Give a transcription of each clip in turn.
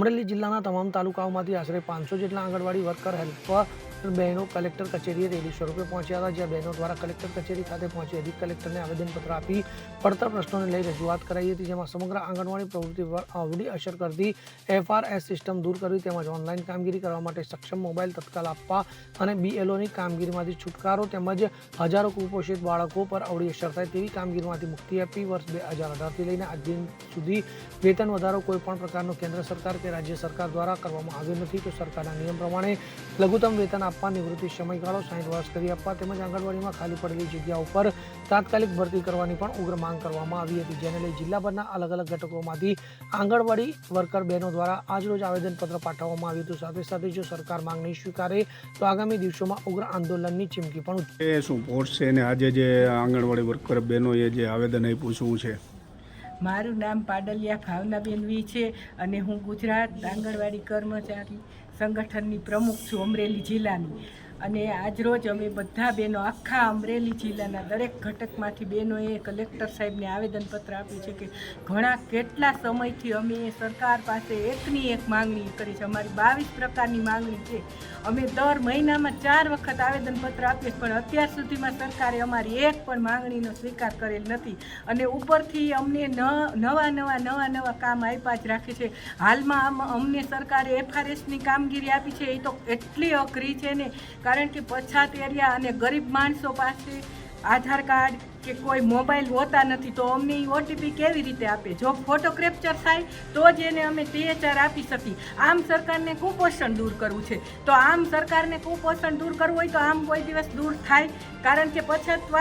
અમરેલી જિલ્લાના તમામ તાલુકાઓમાંથી આશરે પાંચસો જેટલા આંગણવાડી વર્કર, હેલ્પર બહેનો કલેક્ટર કચેરીએ રેલી સ્વરૂપે પહોંચ્યા હતા, જ્યાં બહેનો દ્વારા કલેક્ટર કચેરી ખાતે પહોંચી અધિક કલેક્ટરને આવેદનપત્ર આપી પડતર પ્રશ્નોને લઈ રજૂઆત કરાઈ હતી, જેમાં સમગ્ર આંગણવાડી પ્રવૃત્તિ પર આવડી અસર કરતી એફઆરએસ સિસ્ટમ દૂર કરવી તેમજ ઓનલાઈન કામગીરી કરવા માટે સક્ષમ મોબાઈલ તત્કાલ આપવા અને બીએલઓની કામગીરીમાંથી છુટકારો તેમજ હજારો કુપોષિત બાળકો પર અવળી અસર થાય તેવી કામગીરીમાંથી મુક્તિ આપી વર્ષ બે હજાર અઢારથી લઈને આજ દિન સુધી વેતન વધારો કોઈપણ પ્રકારનો કેન્દ્ર સરકાર કે રાજ્ય સરકાર દ્વારા કરવામાં આવ્યું નથી. તો સરકારના નિયમ પ્રમાણે લઘુત્તમ વેતન આપવા નિવૃત્તિ સમયગાળો સાઠ વર્ષ કરી આપવા તેમજ આંગણવાડીમાં ખાલી પડેલી જગ્યાઓ ઉપર તાત્કાલિક ભરતી કરવાની પણ ઉગ્ર માંગ કરવામાં આવી હતી. જેને લઈ જિલ્લાભરના અલગ અલગ ઘટકોમાંથી આંગણવાડી વર્કર બહેનો દ્વારા આજરોજ આવેદનપત્ર પાઠવવામાં આવ્યું હતું. સાથે સાથે જો સરકાર માંગ નહીં સ્વીકારે, તો આગામી દિવસોમાં ઉગ્ર આંદોલનની ચીમકી પણ શું પોસ્ટ છે ને? આજે જે આંગણવાડી વર્કર બહેનોએ જે આવેદન આપ્યું શું છે? મારું નામ પાડલિયા ભાવનાબેન વી છે અને હું ગુજરાત આંગણવાડી કર્મચારી સંગઠનની પ્રમુખ છું અમરેલી જિલ્લાની. અને આજરોજ અમે બધા બહેનો આખા અમરેલી જિલ્લાના દરેક ઘટકમાંથી બહેનોએ કલેક્ટર સાહેબને આવેદનપત્ર આપ્યું છે કે ઘણા કેટલા સમયથી અમે સરકાર પાસે એકની એક માંગણી કરી છે. અમારી બાવીસ પ્રકારની માંગણી છે. અમે દર મહિનામાં ચાર વખત આવેદનપત્ર આપીએ પણ અત્યાર સુધીમાં સરકારે અમારી એક પણ માંગણીનો સ્વીકાર કરેલ નથી અને ઉપરથી અમને નવા નવા નવા નવા કામ આપ્યા જ રાખે છે. હાલમાં અમને સરકારે એફઆરએસની કામગીરી આપી છે. એ તો એટલી અઘરી છે ને કારણ કે પછાત એરિયા અને ગરીબ માણસો પાસે આધાર કાર્ડ કે કોઈ મોબાઈલ હોતા નથી, તો અમને ઓટીપી કેવી રીતે આપે? જો ફોટો કેપ્ચર થાય, તો જ એને અમે ટીએચઆર આપી શકીએ. આમ સરકારને કુપોષણ દૂર કરવું છે. તો આમ સરકારને કુપોષણ દૂર કરવું હોય તો આમ કોઈ દિવસ દૂર થાય. કારણ કે પછાત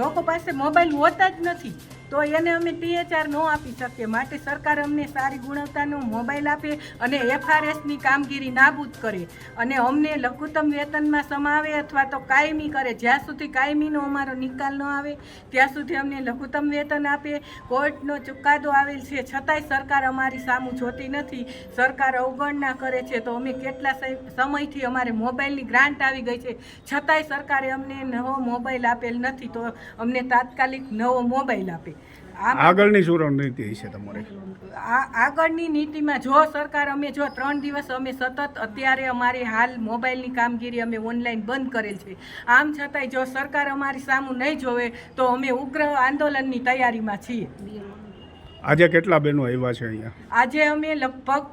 લોકો પાસે મોબાઈલ હોતા જ નથી. તો એને અમે ટીએચઆર ન આપી શકીએ. માટે સરકાર અમને સારી ગુણવત્તાનો મોબાઈલ આપે અને એફઆરએસની કામગીરી નાબૂદ કરે. અને અમને લઘુત્તમ વેતનમાં સમાવે અથવા તો કાયમી કરે. જ્યાં સુધી કાયમીનો અમારો નિકાલ ન આવે, ત્યાં સુધી અમને લઘુત્તમ વેતન આપે. કોર્ટનો ચુકાદો આવેલ છે. છતાંય સરકાર અમારી સામું જોતી નથી. સરકાર અવગણના કરે છે. તો અમે કેટલા સમયથી અમારે મોબાઈલની ગ્રાન્ટ આવી ગઈ છે. છતાંય સરકારે અમને નવો મોબાઈલ આપેલ નથી. તો અમને તાત્કાલિક નવો મોબાઈલ આપે. આગળની શું નીતિ છે તમારે. આ આગળની નીતિમાં જો સરકાર અમે જો ત્રણ દિવસ અમે સતત અત્યારે અમારી હાલ મોબાઈલની કામગીરી અમે ઓનલાઈન બંધ કરેલ છે. આમ છતાંય જો સરકાર અમારી સામું નહીં જોવે તો અમે ઉગ્ર આંદોલનની તૈયારીમાં છીએ. આજે કેટલા બહેનો આવ્યા છે અહીંયા? આજે અમે લગભગ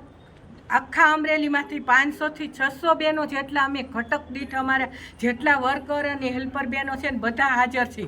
આખા અમરેલીમાંથી પાંચસોથી છસો બહેનો જેટલા અમે ઘટક દીઠ અમારા જેટલા વર્કર અને હેલ્પર બહેનો છે ને બધા હાજર છે.